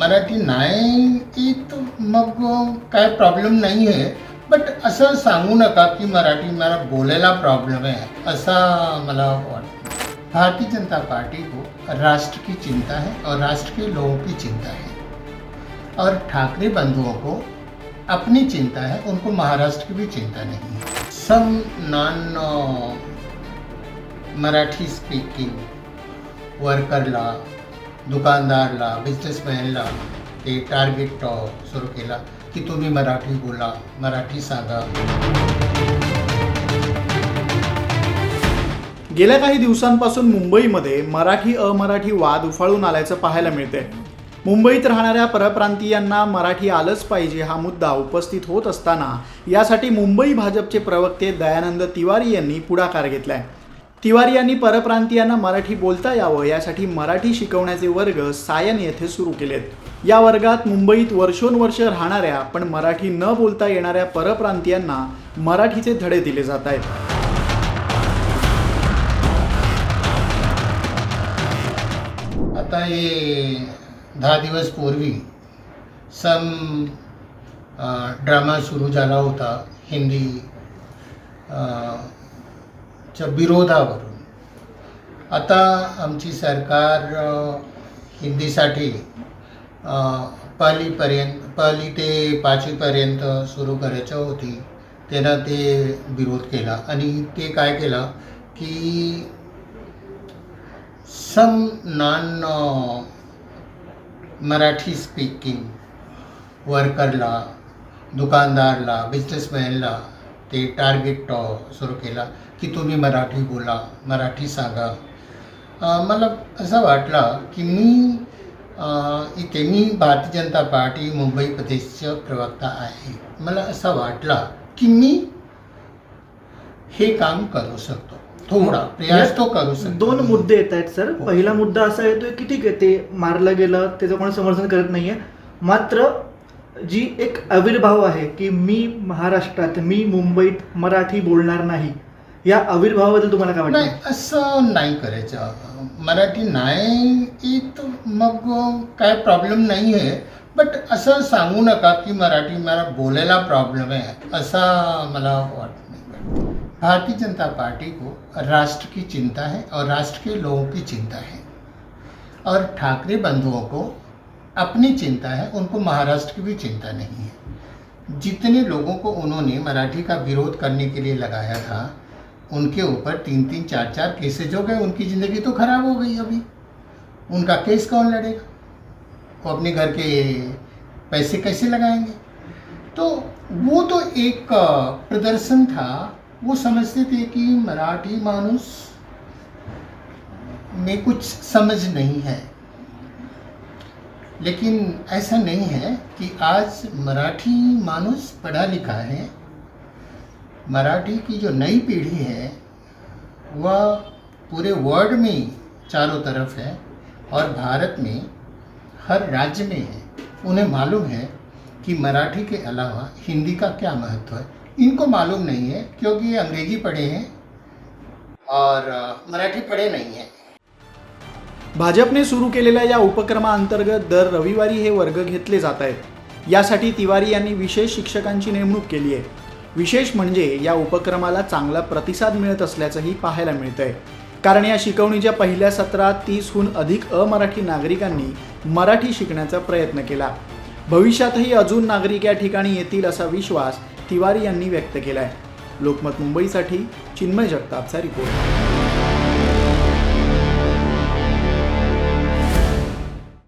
मराठी नाही येत मग, काय प्रॉब्लेम नाही आहे. बट असं सांगू नका की मराठी मला बोलायला प्रॉब्लम है ऐसा मला वाटतं. भारतीय जनता पार्टी को राष्ट्र की चिंता है और राष्ट्र के लोगों की चिंता है। और ठाकरे बंधुओं को अपनी चिंता है, उनको महाराष्ट्र की भी चिंता नहीं है। Some non Marathi speaking worker वर्करला दुकानदारला बिझनेसमॅनला ते टार्गेट सुरू केला की तुम्ही मराठी बोला मराठी सांगा. गेल्या काही दिवसांपासून मुंबईमध्ये मराठी अमराठी वाद उफाळून आल्याचं पाहायला मिळते मुंबईत राहणाऱ्या परप्रांतीयांना मराठी आलंच पाहिजे हा मुद्दा उपस्थित होत असताना यासाठी मुंबई भाजपचे प्रवक्ते दयानंद तिवारी यांनी पुढाकार घेतलाय. तिवारी यांनी परप्रांतीयांना मराठी बोलता यावं यासाठी मराठी शिकवण्याचे वर्ग सायन येथे सुरू केलेत. या वर्गात मुंबईत वर्षोनवर्ष राहणाऱ्या पण मराठी न बोलता येणाऱ्या परप्रांतीयांना मराठीचे धडे दिले जात आहेत. आता हे दहा दिवस पूर्वी सम ड्रामा सुरू झाला होता हिंदी च्या विरोधावरून. आता आमची सरकार हिंदीसाठी पहिलीपर्यंत पहिली ते पाचवीपर्यंत सुरू करायचं होती. त्यानं ते विरोध केला. आणि ते काय केलं की सम नॉन मराठी स्पीकिंग वर्करला दुकानदारला बिझनेसमॅनला ते टार्गेट सुरू केला की तुम्ही मराठी बोला मराठी सांगा. मला असं वाटलं की मी इथे मी भारतीय जनता पार्टी मुंबई प्रदेशचा प्रवक्ता आहे. मला असं वाटलं की मी हे काम करू शकतो. थोडा प्रयास तो करू शकतो. दोन मुद्दे येत आहेत सर. हो. पहिला मुद्दा असा येतोय की ठीक आहे ते मारलं गेलं त्याचं कोणी समर्थन करत नाहीये. मात्र जी, एक आविर्भाव आहे की मी महाराष्ट्रात, मी मुंबईत मराठी बोलणार नाही. या आविर्भावाबद्दल तुम्हाला काय वाटतं? असं नाही करायचं. मराठी नाही येत मग काय प्रॉब्लेम नाही आहे बट असं सांगू नका की मराठी मला बोलायला प्रॉब्लम है ऐसा मला वाटत भारतीय जनता पार्टी को राष्ट्र की चिंता है और राष्ट्र के लोगों की चिंता है। और ठाकरे बंधुओं को अपनी चिंता है, उनको महाराष्ट्र की भी चिंता नहीं है। जितने लोगों को उन्होंने मराठी का विरोध करने के लिए लगाया था, उनके ऊपर तीन तीन चार चार केसेज हो गए, उनकी ज़िंदगी तो खराब हो गई अभी। उनका केस कौन लड़ेगा? वो अपने घर के पैसे कैसे लगाएँगे? तो वो तो एक प्रदर्शन था। वो समझते थे कि मराठी मानुस में कुछ समझ नहीं है। लेकिन ऐसा नहीं है कि आज मराठी मानुस पढ़ा लिखा है। मराठी की जो नई पीढ़ी है, वह पूरे वर्ल्ड में चारों तरफ़ है और भारत में, हर राज्य में है। उन्हें मालूम है कि मराठी के अलावा हिंदी का क्या महत्व है। इनको मालूम नहीं है, क्योंकि ये अंग्रेज़ी पढ़े हैं और, मराठी पढ़े नहीं हैं। भाजपने सुरू केलेल्या या उपक्रमाअंतर्गत दर रविवारी हे वर्ग घेतले जात आहेत. यासाठी तिवारी यांनी विशेष शिक्षकांची नेमणूक केली आहे. विशेष म्हणजे या उपक्रमाला चांगला प्रतिसाद मिळत असल्याचंही पाहायला मिळतंय. कारण या शिकवणीच्या पहिल्या सत्रात तीसहून अधिक अमराठी नागरिकांनी मराठी शिकण्याचा प्रयत्न केला. भविष्यातही अजून नागरिक या ठिकाणी येतील असा विश्वास तिवारी यांनी व्यक्त केला आहे लोकमत मुंबईसाठी चिन्मय जगतापचा रिपोर्ट.